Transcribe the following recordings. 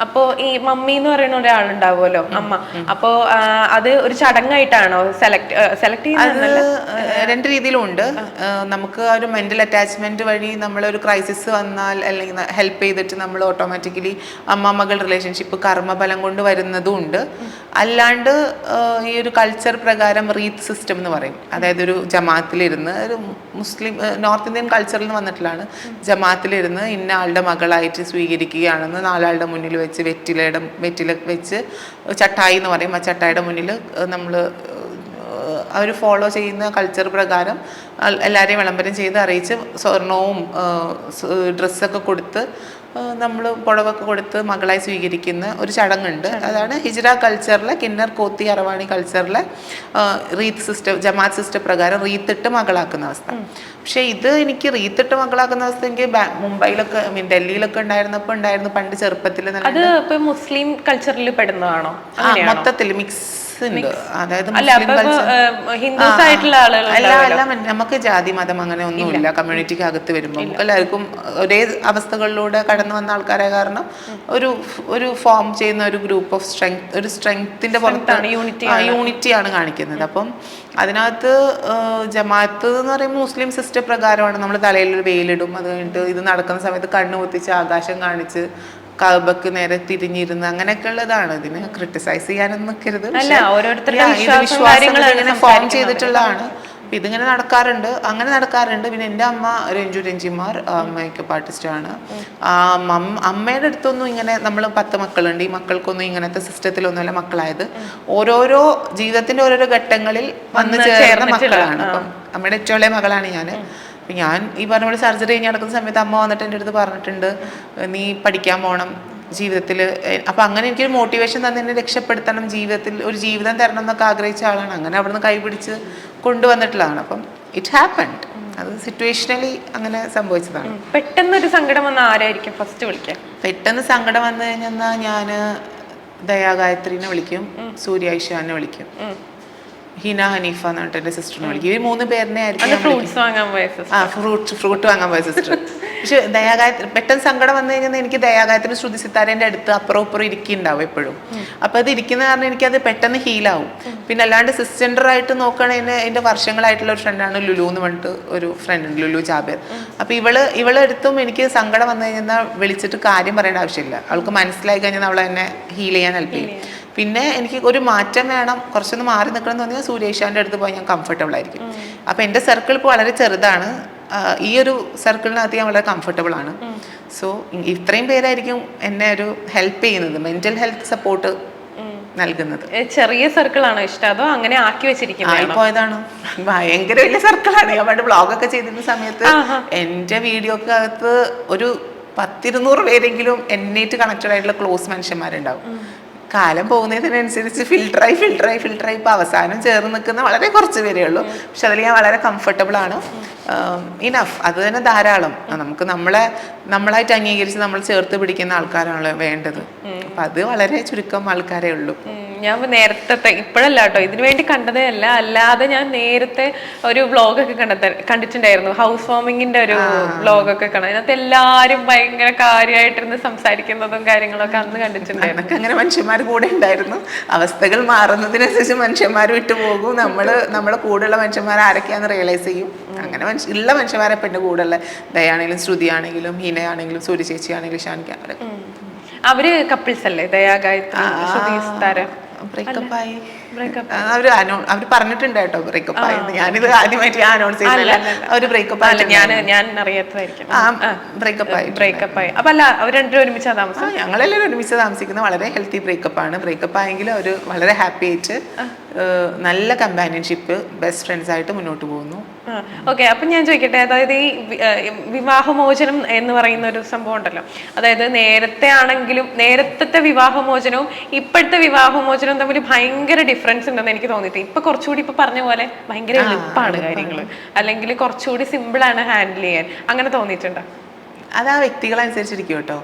അപ്പോ ഈ മമ്മി എന്ന് പറയുന്ന ഒരാളുണ്ടാവുമല്ലോ അമ്മ. അപ്പോ അത് ഒരു ചടങ്ങായിട്ടാണോ സെലക്ട് സെലക്ട് ചെയ്യുന്നത് രണ്ട് രീതിയിലും ഉണ്ട് നമുക്ക് ആ ഒരു മെന്റൽ അറ്റാച്ച്മെന്റ് വഴി നമ്മളൊരു ക്രൈസിസ് വന്നാൽ അല്ലെങ്കിൽ ഹെൽപ്പ് ചെയ്തിട്ട് നമ്മൾ ഓട്ടോമാറ്റിക്കലി അമ്മ മകൾ റിലേഷൻഷിപ്പ് കർമ്മഫലം കൊണ്ട് വരുന്നതും ഉണ്ട്. അല്ലാണ്ട് ഈ ഒരു കൾച്ചർ പ്രകാരം റീത്ത് സിസ്റ്റം എന്ന് പറയും. അതായത് ഒരു ജമാത്തിലിരുന്ന് ഒരു മുസ്ലിം നോർത്ത് ഇന്ത്യൻ കൾച്ചറിൽ നിന്ന് വന്നിട്ടുള്ളതാണ്. ജമാത്തിലിരുന്ന് ഇന്ന ആളുടെ മകളായിട്ട് സ്വീകരിക്കുകയാണെന്ന് നാലാളുടെ മുന്നിൽ വെച്ച് വെറ്റിലയുടെ വെറ്റില വെച്ച് ചട്ടായി എന്ന് പറയും. ആ ചട്ടായിയുടെ മുന്നിൽ നമ്മൾ അവർ ഫോളോ ചെയ്യുന്ന കൾച്ചർ പ്രകാരം എല്ലാവരെയും വിളംബരം ചെയ്ത് അറിയിച്ച് സ്വർണവും ഡ്രസ്സൊക്കെ കൊടുത്ത് നമ്മൾ പുടവൊക്കെ കൊടുത്ത് മകളായി സ്വീകരിക്കുന്ന ഒരു ചടങ്ങുണ്ട്. അതാണ് ഹിജ്ര കൾച്ചറിലെ കിന്നർ കോത്തി അറവാണി കൾച്ചറിലെ റീത്ത് സിസ്റ്റം ജമാഅത്ത് സിസ്റ്റം പ്രകാരം റീത്തിട്ട് മകളാക്കുന്ന അവസ്ഥ. പക്ഷേ ഇത് എനിക്ക് റീത്തിട്ട് മകളാക്കുന്ന അവസ്ഥ എനിക്ക് മുംബൈയിലൊക്കെ ഐ മീൻ ഡൽഹിയിലൊക്കെ ഉണ്ടായിരുന്നപ്പോൾ ഉണ്ടായിരുന്നു പണ്ട് ചെറുപ്പത്തിൽ അത് മുസ്ലിം കൾച്ചറിൽ പെടുന്നതാണോ? മൊത്തത്തിൽ മിക്സ് ഉണ്ട് അതായത് ഹിന്ദുസ് ആയിട്ടുള്ള ആളുകൾ നമുക്ക് ജാതി മതം അങ്ങനെ ഒന്നുമില്ല. കമ്മ്യൂണിറ്റിക്ക് അകത്ത് വരുമ്പോൾ എല്ലാവർക്കും ഒരേ അവസ്ഥകളിലൂടെ കടന്നു വന്ന ആൾക്കാരെ കാരണം ഒരു ഒരു ഫോം ചെയ്യുന്ന ഒരു ഗ്രൂപ്പ് ഓഫ് സ്ട്രെങ്ത് ഒരു സ്ട്രെങ്ത്തിന്റെ പുറത്താണ് യൂണിറ്റി യൂണിറ്റിയാണ് കാണിക്കുന്നത്. അപ്പം അതിനകത്ത് ജമാഅത്ത് എന്ന് പറയുമ്പോൾ മുസ്ലിം സിസ്റ്റം പ്രകാരമാണ് നമ്മൾ തലയിൽ ഒരു വെയിലിടും. അത് കഴിഞ്ഞിട്ട് ഇത് നടക്കുന്ന സമയത്ത് കണ്ണു പൊത്തിച്ച് ആകാശം കാണിച്ച് കബക്ക് നേരെ തിരിഞ്ഞിരുന്ന് അങ്ങനെയൊക്കെ ഉള്ളതാണ് ഇതിന് ക്രിട്ടിസൈസ് ചെയ്യാനൊന്നും നിൽക്കരുത് വിശ്വാസങ്ങൾ ഫോം ചെയ്തിട്ടുള്ളതാണ്. അപ്പൊ ഇതിങ്ങനെ നടക്കാറുണ്ട്. അങ്ങനെ നടക്കാറുണ്ട്. പിന്നെ എന്റെ അമ്മ രഞ്ജു രഞ്ജിമാർ മേക്കപ്പ് ആർട്ടിസ്റ്റ് ആണ് അമ്മയുടെ അടുത്തൊന്നും ഇങ്ങനെ നമ്മൾ പത്ത് മക്കളുണ്ട്. ഈ മക്കൾക്കൊന്നും ഇങ്ങനത്തെ സിസ്റ്റത്തിലൊന്നുമല്ല മക്കളായത്. ഓരോരോ ജീവിതത്തിന്റെ ഓരോരോ ഘട്ടങ്ങളിൽ വന്നു ചേർന്ന മക്കളാണ്. അപ്പം അമ്മയുടെ ഏറ്റവും മകളാണ് ഞാൻ അപ്പം ഞാൻ ഈ പറഞ്ഞ പോലെ സർജറി കഴിഞ്ഞ് നടക്കുന്ന സമയത്ത് അമ്മ വന്നിട്ട് എന്റെ അടുത്ത് പറഞ്ഞിട്ടുണ്ട് നീ പഠിക്കാൻ പോകണം ജീവിതത്തിൽ അപ്പം അങ്ങനെ എനിക്കൊരു മോട്ടിവേഷൻ തന്നെ എന്നെ രക്ഷപ്പെടുത്തണം ജീവിതത്തിൽ ഒരു ജീവിതം തരണം എന്നൊക്കെ ആഗ്രഹിച്ച ആളാണ്. അങ്ങനെ അവിടുന്ന് കൈപിടിച്ച് കൊണ്ടുവന്നിട്ടുള്ളതാണ്. അപ്പം ഇറ്റ് ഹാപ്പൻഡ് അത് സിറ്റുവേഷനലി അങ്ങനെ സംഭവിച്ചതാണ്. പെട്ടെന്ന് ഒരു സങ്കടം വന്ന ആരായിരിക്കും ഫസ്റ്റ് വിളിക്കാൻ പെട്ടെന്ന് സങ്കടം വന്നു കഴിഞ്ഞാൽ ഞാൻ ദയാഗായത്രീനെ വിളിക്കും സൂര്യ വിളിക്കും. ഹിന ഹനീഫ എന്ന് പറഞ്ഞിട്ട് എന്റെ സിസ്റ്ററിനെ വിളിക്കും. ഈ മൂന്ന് പേരിനെ ആയിരിക്കും ഫ്രൂട്ട്സ് വാങ്ങാൻ പോയ ആ ഫ്രൂട്ട് ഫ്രൂട്ട് വാങ്ങാൻ പോയ സിസ്റ്റർ പക്ഷെ ദയാഗായത്രി പെട്ടെന്ന് സങ്കടം വന്നു കഴിഞ്ഞാൽ എനിക്ക് ദയാഗായത്രി ശ്രുതി സിത്താരേന്റെ അടുത്ത് അപ്പുറം ഇപ്പുറം ഇരിക്കുന്നുണ്ടാവും എപ്പോഴും. അപ്പോൾ അത് ഇരിക്കുന്ന കാരണം എനിക്കത് പെട്ടെന്ന് ഹീലാവും പിന്നെ അല്ലാണ്ട് സിസ്റ്റൻഡർ ആയിട്ട് നോക്കുകയാണെങ്കിൽ എന്റെ വർഷങ്ങളായിട്ടുള്ള ഒരു ഫ്രണ്ടാണ് ലുലു എന്ന് പറഞ്ഞിട്ട് ഒരു ഫ്രണ്ട് ഉണ്ട് ലുലു ജാബിർ. അപ്പോൾ ഇവൾ ഇവളെടുത്തും എനിക്ക് സങ്കടം വന്നു കഴിഞ്ഞാൽ വിളിച്ചിട്ട് കാര്യം പറയേണ്ട ആവശ്യമില്ല. അവൾക്ക് മനസ്സിലായി കഴിഞ്ഞാൽ അവൾ എന്നെ ഹീൽ ചെയ്യാൻ ഹെൽപ്പ് ചെയ്യും. പിന്നെ എനിക്ക് ഒരു മാറ്റം വേണം കുറച്ചൊന്ന് മാറി നിൽക്കണം എന്ന് തോന്നിയാൽ സുരേഷാന്റെ അടുത്ത് പോയി ഞാൻ കംഫർട്ടബിൾ ആയിരിക്കും. അപ്പം എന്റെ സർക്കിൾ ഇപ്പോൾ വളരെ ചെറുതാണ്. ഈ ഒരു സർക്കിളിനകത്ത് ഞാൻ വളരെ കംഫർട്ടബിൾ ആണ്. സോ ഇത്രയും പേരായിരിക്കും എന്നെ ഒരു ഹെൽപ്പ് ചെയ്യുന്നത് മെന്റൽ ഹെൽത്ത് സപ്പോർട്ട് നൽകുന്നത്. ചെറിയ സർക്കിൾ ആണോ ഇഷ്ടം? അതോ അങ്ങനെ ആക്കി വെച്ചിരിക്കുന്നത് ആയിപ്പോയതാണ് ഭയങ്കര വലിയ സർക്കിളാണ് ഞാൻ പണ്ട് ബ്ലോഗൊക്കെ ചെയ്തിരുന്ന സമയത്ത് എന്റെ വീഡിയോക്ക് അകത്ത് ഒരു പത്തിരുന്നൂറ് പേരെങ്കിലും എന്നേറ്റ് കണക്റ്റഡ് ആയിട്ടുള്ള ക്ലോസ് മനുഷ്യന്മാരുണ്ടാവും കാലം പോകുന്നതിനനുസരിച്ച് ഫിൽട്ടറായി ഫിൽട്ടറായി ഫിൽട്ടറായി ഇപ്പോൾ അവസാനം ചേർന്ന് നിൽക്കുന്ന വളരെ കുറച്ച് പേരേ ഉള്ളൂ. പക്ഷെ അതിൽ ഞാൻ വളരെ കംഫർട്ടബിൾ ആണ്. ഇനഫ് അത് തന്നെ ധാരാളം. നമുക്ക് നമ്മളെ നമ്മളായിട്ട് അംഗീകരിച്ച് നമ്മൾ ചേർത്ത് പിടിക്കുന്ന ആൾക്കാരാണല്ലോ വേണ്ടത്. അപ്പം അത് വളരെ ചുരുക്കം ആൾക്കാരേ ഉള്ളൂ. ഞാൻ നേരത്തെ ഇപ്പോഴല്ല കേട്ടോ. ഇതിനു വേണ്ടി കണ്ടതേ അല്ല അല്ലാതെ ഞാൻ നേരത്തെ ഒരു വ്ളോഗൊക്കെ കണ്ട കണ്ടത് കണ്ടിട്ടുണ്ടായിരുന്നു. ഹൗസ് വാമിങ്ങിന്റെ ഒരു വ്ളോഗൊക്കെ ഒക്കെ കാണാം അതിനകത്ത് എല്ലാരും ഭയങ്കര കാര്യമായിട്ടിരുന്ന് സംസാരിക്കുന്നതും കാര്യങ്ങളൊക്കെ അന്ന് കണ്ടിട്ടുണ്ടായിരുന്നു. അങ്ങനെ മനുഷ്യന്മാർ കൂടെ ഉണ്ടായിരുന്നു. അവസ്ഥകൾ മാറുന്നതിനനുസരിച്ച് മനുഷ്യന്മാർ വിട്ടു പോകും. നമ്മൾ നമ്മളെ കൂടെയുള്ള മനുഷ്യന്മാർ ആരൊക്കെയാണെന്ന് റിയലൈസ് ചെയ്യും. അങ്ങനെ മനുഷ്യ ഉള്ള മനുഷ്യന്മാരെ പിന്നെ കൂടെയുള്ള ദയാണെങ്കിലും ശ്രുതിയാണെങ്കിലും ഹീനയാണെങ്കിലും സൂര്യ ഷാൻ ആണെങ്കിലും ഷാനിക്ക അവർ. കപ്പിൾസ് അല്ലേ? ദയാ ഗായത്രി ബ്രേക്കപ്പ് ആയി. ബ്രേക്കപ്പ് അവർ അവർ പറഞ്ഞിട്ടുണ്ട് കേട്ടോ ബ്രേക്കപ്പ് ആയി ഞാനിത് ആദ്യമായിട്ട് ഞാൻ അനൗൺസ് ചെയ്തില്ല അവർ ബ്രേക്കപ്പ് ആയി ഞാൻ ഞാൻ അറിയാത്തതായിരിക്കും. ബ്രേക്കപ്പ് ആയി ബ്രേക്കപ്പ് ആയി. അപ്പൊ അല്ല അവർ രണ്ടുപേരും ഒരുമിച്ചാ താമസം? ഞങ്ങളെല്ലാവരും ഒരുമിച്ച് താമസിക്കുന്നത് വളരെ ഹെൽത്തി ബ്രേക്കപ്പ് ആണ്. ബ്രേക്കപ്പ് ആയെങ്കിലും അവർ വളരെ ഹാപ്പി ആയിട്ട് നല്ല കമ്പാനിയൻഷിപ്പ് ബെസ്റ്റ് ഫ്രണ്ട്സ് ആയിട്ട് മുന്നോട്ട് പോകുന്നു. ഓക്കെ അപ്പൊ ഞാൻ ചോദിക്കട്ടെ അതായത് ഈ വിവാഹമോചനം എന്ന് പറയുന്ന ഒരു സംഭവം ഉണ്ടല്ലോ. അതായത് നേരത്തെ ആണെങ്കിലും നേരത്തെ വിവാഹമോചനവും ഇപ്പോഴത്തെ വിവാഹമോചനവും തമ്മിൽ ഭയങ്കര ഡിഫറൻസ് ഉണ്ടെന്ന് എനിക്ക് തോന്നിയിട്ട് ഇപ്പൊ കുറച്ചുകൂടി ഇപ്പൊ പറഞ്ഞ പോലെ ഭയങ്കര എളുപ്പമാണ് കാര്യങ്ങൾ അല്ലെങ്കിൽ കുറച്ചുകൂടി സിമ്പിൾ ആണ് ഹാൻഡിൽ ചെയ്യാൻ. അങ്ങനെ തോന്നിയിട്ടുണ്ടോ? അത് ആ വ്യക്തികളനുസരിച്ചിരിക്കും കേട്ടോ.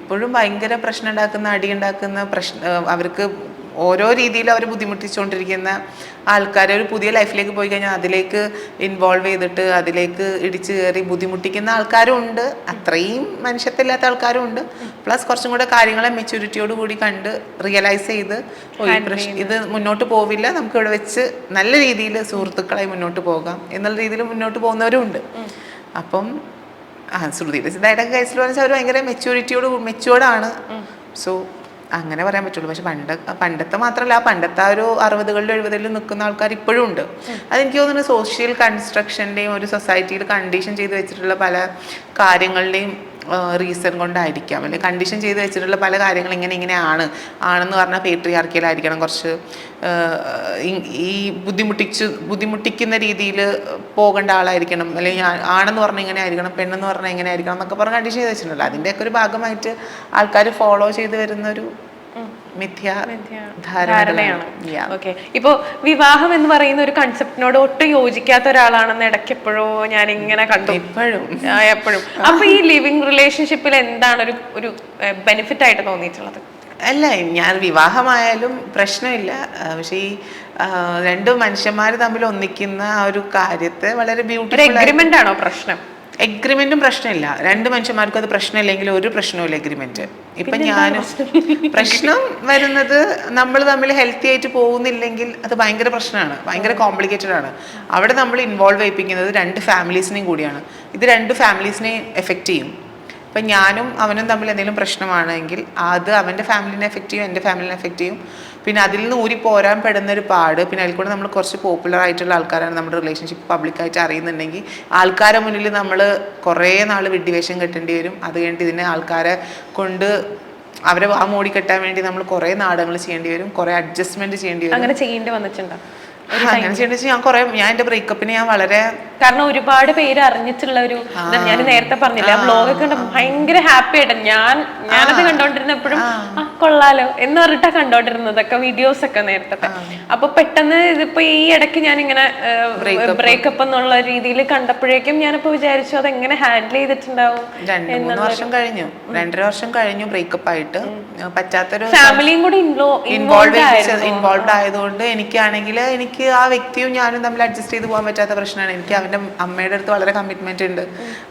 ഇപ്പോഴും ഭയങ്കര പ്രശ്നം ഉണ്ടാക്കുന്ന അടി ഉണ്ടാക്കുന്ന പ്രശ്ന അവർക്ക് ഓരോ രീതിയിൽ അവർ ബുദ്ധിമുട്ടിച്ചുകൊണ്ടിരിക്കുന്ന ആൾക്കാരെ ഒരു പുതിയ ലൈഫിലേക്ക് പോയി കഴിഞ്ഞാൽ അതിലേക്ക് ഇൻവോൾവ് ചെയ്തിട്ട് അതിലേക്ക് ഇടിച്ചു കയറി ബുദ്ധിമുട്ടിക്കുന്ന ആൾക്കാരും ഉണ്ട്. അത്രയും മനുഷ്യത്തില്ലാത്ത ആൾക്കാരും ഉണ്ട്. പ്ലസ് കുറച്ചും കൂടെ കാര്യങ്ങളെ മെച്യൂരിറ്റിയോട് കൂടി കണ്ട് റിയലൈസ് ചെയ്ത് ഇത് മുന്നോട്ട് പോവില്ല. നമുക്ക് ഇവിടെ വെച്ച് നല്ല രീതിയിൽ സുഹൃത്തുക്കളായി മുന്നോട്ട് പോകാം. എന്നുള്ള രീതിയിൽ മുന്നോട്ട് പോകുന്നവരും ഉണ്ട്. അപ്പം ആ ശ്രുതിയുടെ സിദ്ധായുടെ കേസിൽ പറഞ്ഞാൽ അവർ ഭയങ്കര മെച്യൂരിറ്റിയോട് മെച്യൂർഡാണ് സോ അങ്ങനെ പറയാൻ പറ്റുള്ളൂ. പക്ഷെ പണ്ട് പണ്ടത്തെ മാത്രമല്ല ആ പണ്ടത്തെ ആ ഒരു അറുപതുകളിലും എഴുപതുകളിലും നിൽക്കുന്ന ആൾക്കാർ ഇപ്പോഴും ഉണ്ട്. അതെനിക്ക് തോന്നുന്നു സോഷ്യൽ കൺസ്ട്രക്ഷന്റെയും ഒരു സൊസൈറ്റിയിൽ കണ്ടീഷൻ ചെയ്ത് വെച്ചിട്ടുള്ള പല കാര്യങ്ങളുടെയും റീസൺ കൊണ്ടായിരിക്കാം. അല്ലെങ്കിൽ കണ്ടീഷൻ ചെയ്ത് വെച്ചിട്ടുള്ള പല കാര്യങ്ങൾ ഇങ്ങനെ ഇങ്ങനെയാണ് ആണെന്ന് പറഞ്ഞാൽ പേട്രിയാർക്കിയിലായിരിക്കണം കുറച്ച് ഈ- ബുദ്ധിമുട്ടിച്ച് ബുദ്ധിമുട്ടിക്കുന്ന രീതിയിൽ പോകേണ്ട ആളായിരിക്കണം. അല്ലെങ്കിൽ ആണെന്ന് പറഞ്ഞാൽ ഇങ്ങനെ ആയിരിക്കണം. പെണ്ണെന്ന് പറഞ്ഞാൽ ഇങ്ങനെ ആയിരിക്കണം എന്നൊക്കെ പറഞ്ഞ് കണ്ടീഷൻ ചെയ്ത് വെച്ചിട്ടുണ്ടല്ലോ. അതിന്റെയൊക്കെ ഒരു ഭാഗമായിട്ട് ആൾക്കാർ ഫോളോ ചെയ്ത് വരുന്ന ഒരു മിഥ്യ ധാരണയാണ്. ഓക്കെ ഇപ്പോ വിവാഹം എന്ന് പറയുന്ന ഒരു കൺസെപ്റ്റിനോട് ഒട്ടും യോജിക്കാത്ത ഒരാളാണെന്ന് ഇടയ്ക്ക് എപ്പോഴോ ഞാൻ ഇങ്ങനെ കണ്ടു. എപ്പോഴും. എപ്പോഴും. അപ്പൊ ഈ ലിവിങ് റിലേഷൻഷിപ്പിൽ എന്താണ് ഒരു ഒരു ബെനിഫിറ്റ് ആയിട്ട് തോന്നിയിട്ടുള്ളത്? അല്ല ഞാൻ വിവാഹമായാലും പ്രശ്നമില്ല. പക്ഷെ ഈ രണ്ട് മനുഷ്യന്മാർ തമ്മിൽ ഒന്നിക്കുന്ന ആ ഒരു കാര്യത്തെ വളരെ ബ്യൂട്ടിഫുൾ ആണോ പ്രശ്നം? എഗ്രിമെന്റും പ്രശ്നമില്ല. രണ്ട് മനുഷ്യന്മാർക്കും അത് പ്രശ്നമില്ലെങ്കിൽ ഒരു പ്രശ്നവുമില്ല എഗ്രിമെന്റ് ഇപ്പൊ ഞാനും പ്രശ്നം? വരുന്നത് നമ്മൾ തമ്മിൽ ഹെൽത്തി ആയിട്ട് പോകുന്നില്ലെങ്കിൽ അത് ഭയങ്കര പ്രശ്നമാണ്. ഭയങ്കര കോംപ്ലിക്കേറ്റഡ് ആണ്. അവിടെ നമ്മൾ ഇൻവോൾവ് ചെയ്യിപ്പിക്കുന്നത് രണ്ട് ഫാമിലീസിനെയും കൂടിയാണ്. ഇത് രണ്ട് ഫാമിലീസിനെയും എഫക്റ്റ് ചെയ്യും. ഇപ്പം ഞാനും അവനും തമ്മിൽ എന്തെങ്കിലും പ്രശ്നമാണെങ്കിൽ അത് അവന്റെ ഫാമിലിനെ എഫക്റ്റ് ചെയ്യും എന്റെ ഫാമിലിനെ എഫക്റ്റ് ചെയ്യും. പിന്നെ അതിൽ നിന്ന് ഊരി പോരാൻ പെടുന്ന ഒരു പാട്. പിന്നെ അതിൽ കൂടെ നമ്മൾ കുറച്ച് പോപ്പുലർ ആയിട്ടുള്ള ആൾക്കാരാണ് നമ്മുടെ റിലേഷൻഷിപ്പ് പബ്ലിക്കായിട്ട് അറിയുന്നുണ്ടെങ്കിൽ ആൾക്കാരെ മുന്നിൽ നമ്മൾ കുറേ നാൾ വിഡ്ഡിവേഷം കെട്ടേണ്ടി വരും. അത് കഴിഞ്ഞിട്ട് ഇതിനെ ആൾക്കാരെ കൊണ്ട് അവരെ വാ മോടി കെട്ടാൻ വേണ്ടി നമ്മൾ കുറേ നാടകങ്ങൾ ചെയ്യേണ്ടി വരും. കുറേ അഡ്ജസ്റ്റ്മെന്റ് ചെയ്യേണ്ടി വരും. അങ്ങനെ ചെയ്യേണ്ടി വന്നിട്ടുണ്ടോ? അങ്ങനെ ഞാൻ കുറേ ഞാൻ എന്റെ ബ്രേക്കപ്പിന് ഞാൻ വളരെ കാരണം ഒരുപാട് പേര് അറിഞ്ഞിട്ടുള്ള ഒരു ഞാൻ നേരത്തെ പറഞ്ഞില്ല ആ വ്ലോഗൊക്കെ കണ്ട ഭയങ്കര ഹാപ്പി ആയിട്ട് ഞാൻ ഞാനത് കണ്ടോണ്ടിരുന്നപ്പോഴും ആ. കൊള്ളാലോ എന്ന് പറഞ്ഞിട്ടാ കണ്ടോണ്ടിരുന്നതൊക്കെ വീഡിയോസ് ഒക്കെ നേരത്തെ അപ്പൊ പെട്ടെന്ന് ഇതിപ്പോ ഈ ഇടയ്ക്ക് ഞാൻ ഇങ്ങനെ ബ്രേക്കപ്പ് എന്നുള്ള രീതിയിൽ കണ്ടപ്പോഴേക്കും ഞാനിപ്പോ വിചാരിച്ചു അത് എങ്ങനെ ഹാൻഡിൽ ചെയ്തിട്ടുണ്ടാവും? മൂന്ന് വർഷം കഴിഞ്ഞു. രണ്ടര വർഷം കഴിഞ്ഞു ബ്രേക്കപ്പ് ആയിട്ട് പറ്റാത്തൊരു ഫാമിലിയും കൂടി ഇൻവോൾവ് ഇൻവോൾവ് ഇൻവോൾവ് ആയതുകൊണ്ട് എനിക്കാണെങ്കിൽ എനിക്ക് ആ വ്യക്തിയും ഞാനും തമ്മിൽ അഡ്ജസ്റ്റ് ചെയ്ത് പോകാൻ പറ്റാത്ത പ്രശ്നമാണ്. എനിക്ക് അവന്റെ അമ്മയുടെ അടുത്ത് വളരെ കമ്മിറ്റ്മെന്റ് ഉണ്ട്.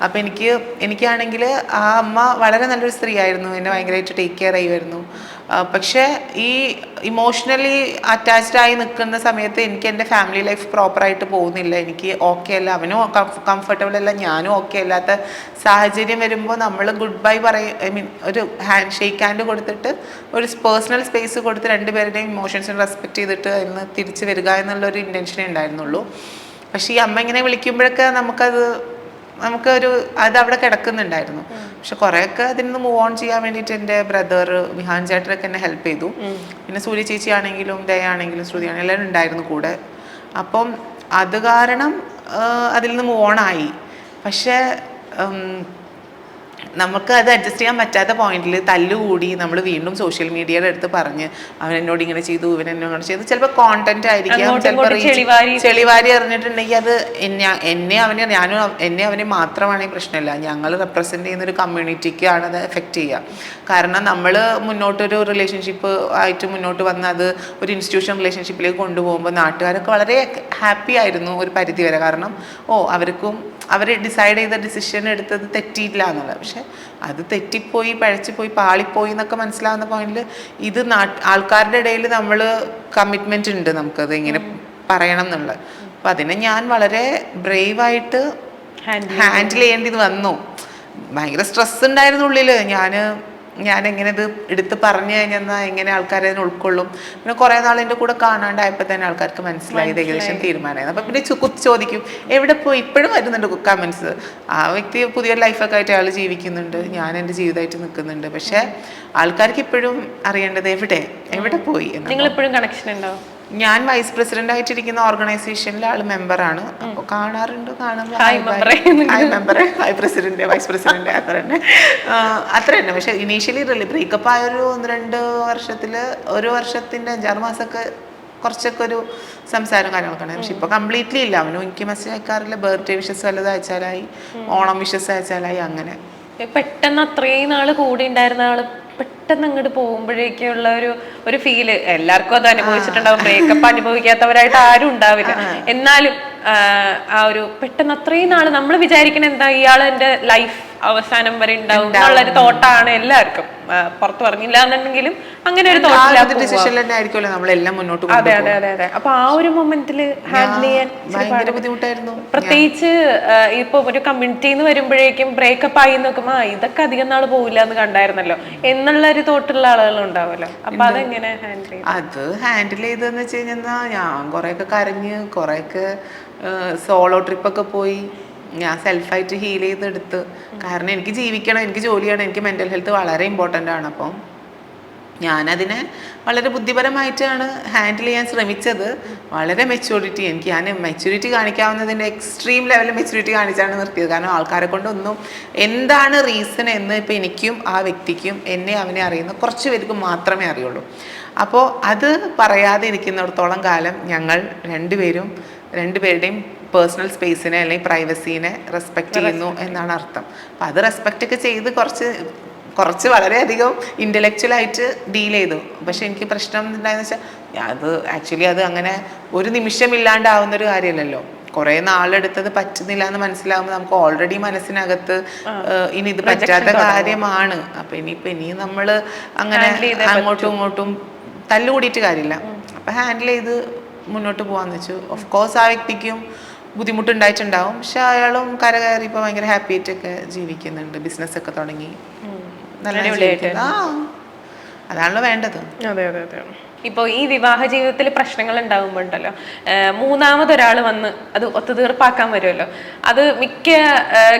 അപ്പൊ എനിക്ക് എനിക്കാണെങ്കിൽ ആ അമ്മ വളരെ നല്ലൊരു സ്ത്രീ ആയിരുന്നു എന്നെ ഭയങ്കരമായിട്ട് ടേക്ക് കെയർ ചെയ്യുമായിരുന്നു. ആ, പക്ഷേ ഈ ഇമോഷണലി അറ്റാച്ച്ഡ് ആയി നിൽക്കുന്ന സമയത്ത് എനിക്ക് എന്റെ ഫാമിലി ലൈഫ് പ്രോപ്പറായിട്ട് പോകുന്നില്ല. എനിക്ക് ഓക്കെ അല്ല. അവനും കംഫർട്ടബിൾ അല്ല. ഞാനും ഓക്കെ അല്ലാത്ത സാഹചര്യം വരുമ്പോൾ നമ്മൾ ഗുഡ് ബൈ പറയും ഐ മീൻ ഒരു ഹാൻഡ് ഷേക്ക് ഹാൻഡ് കൊടുത്തിട്ട് ഒരു പേഴ്സണൽ സ്പേസ് കൊടുത്ത് രണ്ടുപേരുടെയും ഇമോഷൻസിനെ റെസ്പെക്ട് ചെയ്തിട്ട് ഇന്ന് തിരിച്ച് വരിക എന്നുള്ളൊരു ഇന്റൻഷനേ ഉണ്ടായിരുന്നുള്ളൂ. പക്ഷേ ഈ അമ്മ ഇങ്ങനെ വിളിക്കുമ്പോഴൊക്കെ നമുക്കത് നമുക്കൊരു അത് അവിടെ കിടക്കുന്നുണ്ടായിരുന്നു പക്ഷെ കുറേയൊക്കെ അതിൽ നിന്ന് മൂവ് ഓൺ ചെയ്യാൻ വേണ്ടിയിട്ട് എന്റെ ബ്രദർ വിഹാൻ ചേട്ടനൊക്കെ എന്നെ ഹെൽപ്പ് ചെയ്തു. പിന്നെ സൂര്യ ചേച്ചി ആണെങ്കിലും ദയ ആണെങ്കിലും ശ്രുതി ആണെങ്കിലും എല്ലാവരും ഉണ്ടായിരുന്നു കൂടെ. അപ്പം അത് കാരണം അതിൽ നിന്ന് മൂവ് ഓൺ ആയി. പക്ഷേ നമുക്ക് അത് അഡ്ജസ്റ്റ് ചെയ്യാൻ പറ്റാത്ത പോയിന്റിൽ തല്ലുകൂടി നമ്മൾ വീണ്ടും സോഷ്യൽ മീഡിയയുടെ അടുത്ത് പറഞ്ഞ് അവൻ എന്നോട് ഇങ്ങനെ ചെയ്തു ഇവൻ എന്നോട് ചെയ്തു. ചിലപ്പോൾ കോണ്ടന്റ് ആയിരിക്കാം ചിലപ്പോൾ ചെളിവാരി അറിഞ്ഞിട്ടുണ്ടെങ്കിൽ എറിഞ്ഞിട്ടുണ്ടെങ്കിൽ അത് എന്നെ എന്നെ അവനെ ഞാനും എന്നെ അവനെ മാത്രമാണെങ്കിൽ പ്രശ്നമില്ല. ഞങ്ങൾ റെപ്രസെന്റ് ചെയ്യുന്ന ഒരു കമ്മ്യൂണിറ്റിക്ക് ആണ് അത് എഫക്റ്റ് ചെയ്യുക. കാരണം നമ്മൾ മുന്നോട്ടൊരു റിലേഷൻഷിപ്പ് ആയിട്ട് മുന്നോട്ട് വന്ന് അത് ഒരു ഇൻസ്റ്റിറ്റ്യൂഷൻ റിലേഷൻഷിപ്പിലേക്ക് കൊണ്ടുപോകുമ്പോൾ നാട്ടുകാരൊക്കെ വളരെ ഹാപ്പി ആയിരുന്നു ഒരു പരിധി വരെ. കാരണം ഓ അവർക്കും അവർ ഡിസൈഡ് ചെയ്ത ഡിസിഷൻ എടുത്തത് തെറ്റിയില്ല എന്നുള്ളത്. പക്ഷെ അത് തെറ്റിപ്പോയി പഴച്ചുപോയി പാളിപ്പോയി എന്നൊക്കെ മനസ്സിലാവുന്ന പോയിന്റിൽ ഇത് നാട്ട് ആൾക്കാരുടെ ഇടയിൽ നമ്മൾ കമ്മിറ്റ്മെന്റ് ഉണ്ട് നമുക്കത് ഇങ്ങനെ പറയണം എന്നുള്ളത്. അപ്പം അതിനെ ഞാൻ വളരെ ബ്രേവായിട്ട് ഹാൻഡിൽ ഹാൻഡിൽ ചെയ്യേണ്ടി വന്നു. ഭയങ്കര സ്ട്രെസ് ഉണ്ടായിരുന്നു ഉള്ളിൽ ഞാൻ ഞാൻ എങ്ങനെ ഇത് എടുത്ത് പറഞ്ഞു കഴിഞ്ഞാൽ എങ്ങനെ ആൾക്കാരെ അതിനെ ഉൾക്കൊള്ളും? പിന്നെ കുറേ നാൾ എന്റെ കൂടെ കാണാണ്ടായപ്പോൾ തന്നെ ആൾക്കാർക്ക് മനസ്സിലായത് ഏകദേശം തീരുമാനമായിരുന്നു അപ്പം പിന്നെ ചുക്കു കുത്തി ചോദിക്കും എവിടെ പോയി? ഇപ്പോഴും വരുന്നുണ്ട് കമൻസ് ആ വ്യക്തി പുതിയ ലൈഫൊക്കെ ആയിട്ട് അയാൾ ജീവിക്കുന്നുണ്ട്. ഞാൻ എന്റെ ജീവിതമായിട്ട് നിൽക്കുന്നുണ്ട്. പക്ഷേ ആൾക്കാർക്ക് ഇപ്പോഴും അറിയേണ്ടത് എവിടെ? എവിടെ പോയി? നിങ്ങൾ ഇപ്പോഴും കണക്ഷൻ ഉണ്ടോ? ഞാൻ വൈസ് പ്രസിഡന്റ് ആയിട്ടിരിക്കുന്ന ഓർഗനൈസേഷനിലെ ആൾ മെമ്പറാണ് അപ്പോൾ കാണാറുണ്ട് കാണുമ്പോൾ ഹായ് പ്രസിഡന്റ് വൈസ് പ്രസിഡന്റ് അത്ര തന്നെ. അത്ര തന്നെ. പക്ഷെ ഇനീഷ്യലി റിലി ബ്രേക്കപ്പ് ആയ ഒരു ഒന്ന് രണ്ട് വർഷത്തിൽ ഒരു വർഷത്തിന്റെ അഞ്ചാറ് മാസമൊക്കെ കുറച്ചൊക്കെ ഒരു സംസാരം കാര്യങ്ങളൊക്കെ പക്ഷെ ഇപ്പൊ കംപ്ലീറ്റ്ലി ഇല്ല. അവനും എനിക്ക് മെസ്സേജ് അയക്കാറില്ല. ബർത്ത്ഡേ വിഷസ് വല്ലതും അയച്ചാലായി. ഓണം വിഷസ് അയച്ചാലായി. അങ്ങനെ. പെട്ടെന്ന് അത്രയും നാൾ കൂടി ഉണ്ടായിരുന്ന ആൾ പെട്ടെന്ന് അങ്ങോട്ട് പോകുമ്പോഴേക്കുള്ള ഒരു ഒരു ഫീൽ എല്ലാവർക്കും അത് അനുഭവിച്ചിട്ടുണ്ടാവും. ബ്രേക്കപ്പ് അനുഭവിക്കാത്തവരായിട്ട് ആരും ഉണ്ടാവില്ല. എന്നാലും ആ, ഒരു പെട്ടെന്ന് അത്രയും നാൾ നമ്മൾ വിചാരിക്കണ എന്താ ഇയാൾ ലൈഫ് അവസാനം വരെ ഉണ്ടാവും എന്നുള്ളൊരു തോട്ടാണ് എല്ലാവർക്കും. പുറത്ത് പറഞ്ഞില്ല എന്നുണ്ടെങ്കിലും അങ്ങനെ ഒരു നമ്മളെല്ലാം മുന്നോട്ട് അതെ അതെ അതെ അതെ. അപ്പൊ ആ ഒരു മൊമെന്റിൽ ഹാൻഡിൽ ചെയ്യാൻ ബുദ്ധിമുട്ടായിരുന്നു. പ്രത്യേകിച്ച് ഇപ്പൊ ഒരു കമ്മ്യൂണിറ്റിന്ന് വരുമ്പോഴേക്കും ബ്രേക്കപ്പ് ആയി നോക്കുമ്പോ ഇതൊക്കെ അധികം നാൾ പോവില്ല എന്ന് കണ്ടായിരുന്നല്ലോ. എന്നുള്ള ഒരു തോട്ടുള്ള ആളുകൾ ഉണ്ടാവുമല്ലോ. അപ്പൊ അതെങ്ങനെ ഹാൻഡിൽ ചെയ്യും അത് ഹാൻഡിൽ ചെയ്തതെന്ന് വെച്ച് കഴിഞ്ഞാൽ ഞാൻ കുറേയൊക്കെ കരഞ്ഞ് കൊറേ സോളോ ട്രിപ്പൊക്കെ പോയി. ഞാൻ സെൽഫായിട്ട് ഹീൽ ചെയ്തെടുത്ത്. കാരണം എനിക്ക് ജീവിക്കണം എനിക്ക് ജോലിയാണ് എനിക്ക് മെന്റൽ ഹെൽത്ത് വളരെ ഇമ്പോർട്ടന്റ് ആണ്. അപ്പം ഞാനതിനെ വളരെ ബുദ്ധിപരമായിട്ടാണ് ഹാൻഡിൽ ചെയ്യാൻ ശ്രമിച്ചത്. വളരെ മെച്യൂരിറ്റി എനിക്ക് ഞാൻ മെച്യൂരിറ്റി കാണിക്കാവുന്നതിന്റെ എക്സ്ട്രീം ലെവൽ മെച്യൂരിറ്റി കാണിച്ചാണ് നിർത്തിയത്. കാരണം ആൾക്കാരെ കൊണ്ടൊന്നും എന്താണ് റീസൺ എന്ന് ഇപ്പോൾ എനിക്കും ആ വ്യക്തിക്കും എന്നെ അവനെ അറിയുന്ന കുറച്ച് പേർക്ക് മാത്രമേ അറിയുള്ളൂ. അപ്പോൾ അത് പറയാതെ ഇരിക്കുന്നിടത്തോളം കാലം ഞങ്ങൾ രണ്ടുപേരും രണ്ടുപേരുടെയും പേഴ്സണൽ സ്പേസിനെ അല്ലെങ്കിൽ പ്രൈവസീനെ റെസ്പെക്റ്റ് ചെയ്യുന്നു എന്നാണ് അർത്ഥം. അപ്പം അത് റെസ്പെക്റ്റ് ഒക്കെ ചെയ്ത് കുറച്ച് കുറച്ച് വളരെയധികം ഇന്റലക്ച്വലായിട്ട് ഡീൽ ചെയ്തു. പക്ഷെ എനിക്ക് പ്രശ്നം എന്താണെന്ന് വെച്ചാൽ അത് ആക്ച്വലി അത് അങ്ങനെ ഒരു നിമിഷം ഇല്ലാണ്ടാവുന്ന ഒരു കാര്യമല്ലല്ലോ. കുറേ നാളെടുത്തത് പറ്റുന്നില്ല എന്ന് മനസ്സിലാവുമ്പോൾ നമുക്ക് ഓൾറെഡി മനസ്സിനകത്ത് ഇനി ഇത് പറ്റാത്ത കാര്യമാണ്. അപ്പൊ ഇനിയിപ്പോ ഇനിയും നമ്മൾ അങ്ങനെ അങ്ങോട്ടും ഇങ്ങോട്ടും തല്ലുകൂടിയിട്ട് കാര്യമില്ല. അപ്പൊ ഹാൻഡിൽ ചെയ്ത് മുന്നോട്ട് പോകാമെന്ന് വെച്ചു. ഓഫ് കോഴ്സ് ആ വ്യക്തിക്കും ബുദ്ധിമുട്ടുണ്ടായിട്ടുണ്ടാവും. പക്ഷെ അയാളും കരകയറി ഇപ്പൊ ഭയങ്കര ഹാപ്പി ആയിട്ടൊക്കെ ജീവിക്കുന്നുണ്ട്. ബിസിനസ് ഒക്കെ തുടങ്ങി. നല്ല. ആ. അതാണല്ലോ വേണ്ടത്. അതെ അതെ അതെ. ഇപ്പോൾ ഈ വിവാഹ ജീവിതത്തിൽ പ്രശ്നങ്ങൾ ഉണ്ടാകുമ്പോൾ ഉണ്ടല്ലോ മൂന്നാമതൊരാൾ വന്ന് അത് ഒത്തുതീർപ്പാക്കാൻ വരുമല്ലോ. അത് മിക്ക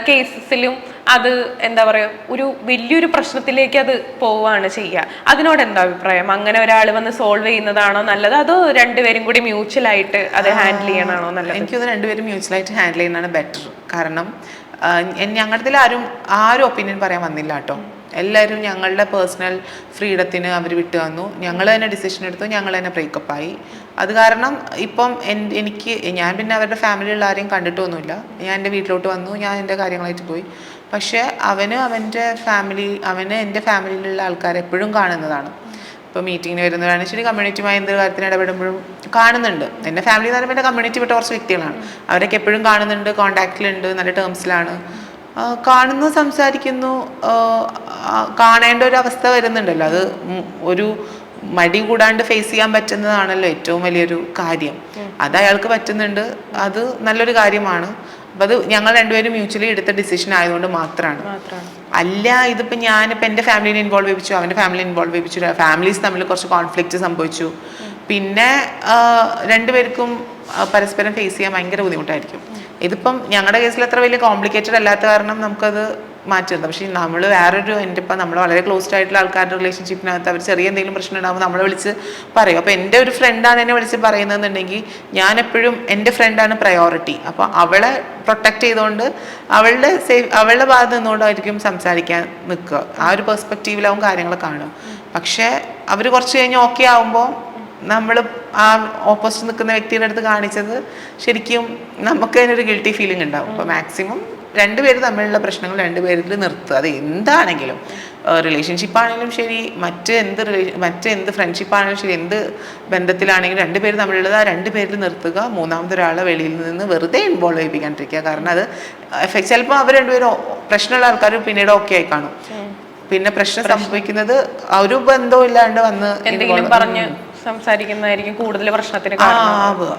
കേസസിലും അത് എന്താ പറയുക ഒരു വലിയൊരു പ്രശ്നത്തിലേക്ക് അത് പോവുകയാണ് ചെയ്യുക. അതിനോട് എന്താ അഭിപ്രായം? അങ്ങനെ ഒരാൾ വന്ന് സോൾവ് ചെയ്യുന്നതാണോ നല്ലത്? അതോ രണ്ടുപേരും കൂടി മ്യൂച്വൽ ആയിട്ട് അത് ഹാൻഡിൽ ചെയ്യണമാണോ നല്ലത്? എനിക്ക് തോന്നുന്നു രണ്ടുപേരും മ്യൂച്വലായിട്ട് ഹാൻഡിൽ ചെയ്യുന്നതാണ് ബെറ്റർ. കാരണം ഞങ്ങളുടെ ആരും ആരും ഒപ്പീനിയൻ പറയാൻ വന്നില്ല കേട്ടോ. എല്ലാവരും ഞങ്ങളുടെ പേഴ്സണൽ ഫ്രീഡത്തിന് അവർ വിട്ടു വന്നു. ഞങ്ങൾ തന്നെ ഡിസിഷൻ എടുത്തു. ഞങ്ങൾ തന്നെ ബ്രേക്കപ്പ് ആയി. അത് കാരണം ഇപ്പം എനിക്ക് ഞാൻ പിന്നെ അവരുടെ ഫാമിലിയുള്ള ആരെയും കണ്ടിട്ടൊന്നുമില്ല. ഞാൻ എന്റെ വീട്ടിലോട്ട് വന്നു. ഞാൻ എന്റെ കാര്യങ്ങളായിട്ട് പോയി. പക്ഷേ അവന് അവന്റെ ഫാമിലി അവന് എന്റെ ഫാമിലിയിലുള്ള ആൾക്കാരെ എപ്പോഴും കാണുന്നതാണ്. ഇപ്പോൾ മീറ്റിങ്ങിന് വരുന്നവരാണ് ശരി കമ്മ്യൂണിറ്റിയുമായി എന്തൊരു കാര്യത്തിന് ഇടപെടുമ്പോഴും കാണുന്നുണ്ട്. എന്റെ ഫാമിലി എന്ന് പറയുമ്പോൾ എന്റെ കമ്മ്യൂണിറ്റി വിട്ട കുറച്ച് വ്യക്തികളാണ്. അവരൊക്കെ എപ്പോഴും കാണുന്നുണ്ട് കോണ്ടാക്റ്റിലുണ്ട് നല്ല ടേംസിലാണ് കാണുന്നു സംസാരിക്കുന്നു കാണേണ്ട ഒരു അവസ്ഥ വരുന്നുണ്ടല്ലോ. അത് ഒരു മടി കൂടാണ്ട് ഫേസ് ചെയ്യാൻ പറ്റുന്നതാണല്ലോ ഏറ്റവും വലിയൊരു കാര്യം. അത് അയാൾക്ക് പറ്റുന്നുണ്ട്. അത് നല്ലൊരു കാര്യമാണ്. അപ്പം അത് ഞങ്ങൾ രണ്ടുപേരും മ്യൂച്വലി എടുത്ത ഡിസിഷൻ ആയതുകൊണ്ട് മാത്രമാണ് അല്ല ഇതിപ്പോ ഞാനിപ്പോ എന്റെ ഫാമിലിനെ ഇൻവോൾവ് ചെയ്യിപ്പിച്ചു. അവന്റെ ഫാമിലി ഇൻവോൾവ് ചെയ്യിപ്പിച്ചു. ഫാമിലീസ് തമ്മിൽ കുറച്ച് കോൺഫ്ലിക്റ്റ് സംഭവിച്ചു. പിന്നെ രണ്ടുപേർക്കും പരസ്പരം ഫേസ് ചെയ്യാൻ ഭയങ്കര ബുദ്ധിമുട്ടായിരിക്കും. ഇതിപ്പം ഞങ്ങളുടെ കേസിൽ അത്ര വലിയ കോംപ്ലിക്കേറ്റഡ് അല്ലാത്ത കാരണം നമുക്കത് മാറ്റിരുന്നു പക്ഷേ നമ്മൾ വേറൊരു എന്റെ ഇപ്പം നമ്മൾ വളരെ ക്ലോസ്ഡ് ആയിട്ടുള്ള ആൾക്കാരുടെ റിലേഷൻഷിപ്പിനകത്ത് അവർ ചെറിയ എന്തെങ്കിലും പ്രശ്നം ഉണ്ടാകുമ്പോൾ നമ്മളെ വിളിച്ച് പറയും. അപ്പോൾ എന്റെ ഒരു ഫ്രണ്ടാണ് എന്നെ വിളിച്ച് പറയുന്നതെന്നുണ്ടെങ്കിൽ ഞാൻ എപ്പോഴും എന്റെ ഫ്രണ്ടാണ് പ്രയോറിറ്റി അപ്പോൾ അവളെ പ്രൊട്ടക്റ്റ് ചെയ്തുകൊണ്ട് അവളുടെ സേഫ് അവളുടെ ഭാഗത്ത് നിന്നുകൊണ്ടായിരിക്കും സംസാരിക്കാൻ നിൽക്കുക. ആ ഒരു പെർസ്പെക്റ്റീവിലാവും കാര്യങ്ങൾ കാണുക. പക്ഷേ അവർ കുറച്ച് കഴിഞ്ഞ് ഓക്കെ ആവുമ്പോൾ നമ്മൾ ആ ഓപ്പോസിറ്റ് നിൽക്കുന്ന വ്യക്തിയുടെ അടുത്ത് കാണിച്ചത് ശരിക്കും നമുക്ക് അതിനൊരു ഗിൽട്ടി ഫീലിംഗ് ഉണ്ടാവും. അപ്പോൾ മാക്സിമം രണ്ടുപേരും തമ്മിലുള്ള പ്രശ്നങ്ങൾ രണ്ടുപേരിൽ നിർത്തുക. അത് എന്താണെങ്കിലും റിലേഷൻഷിപ്പ് ആണെങ്കിലും ശരി മറ്റ് എന്ത് റിലേ- മറ്റ് എന്ത് ഫ്രണ്ട്ഷിപ്പ് ആണെങ്കിലും ശരി എന്ത് ബന്ധത്തിലാണെങ്കിലും രണ്ടുപേരും തമ്മിലുള്ളത് ആ രണ്ടുപേരിൽ നിർത്തുക. മൂന്നാമത്തെ ഒരാളെ വെളിയിൽ നിന്ന് വെറുതെ ഇൻവോൾവ് ചെയ്യിപ്പിക്കാണ്ടിരിക്കുക. കാരണം അത് എഫക്ട് ചിലപ്പോൾ അവർ രണ്ടുപേരും പ്രശ്നമുള്ള ആൾക്കാർ പിന്നീട് ഓക്കെ ആയി കാണും. പിന്നെ പ്രശ്നം സംഭവിക്കുന്നത് ഒരു ബന്ധവും ഇല്ലാണ്ട് വന്ന് എന്തെങ്കിലും പറഞ്ഞ് സംസാരിക്കുന്നതായിരിക്കും കൂടുതൽ പ്രശ്നത്തിന് കാരണം ആവുക.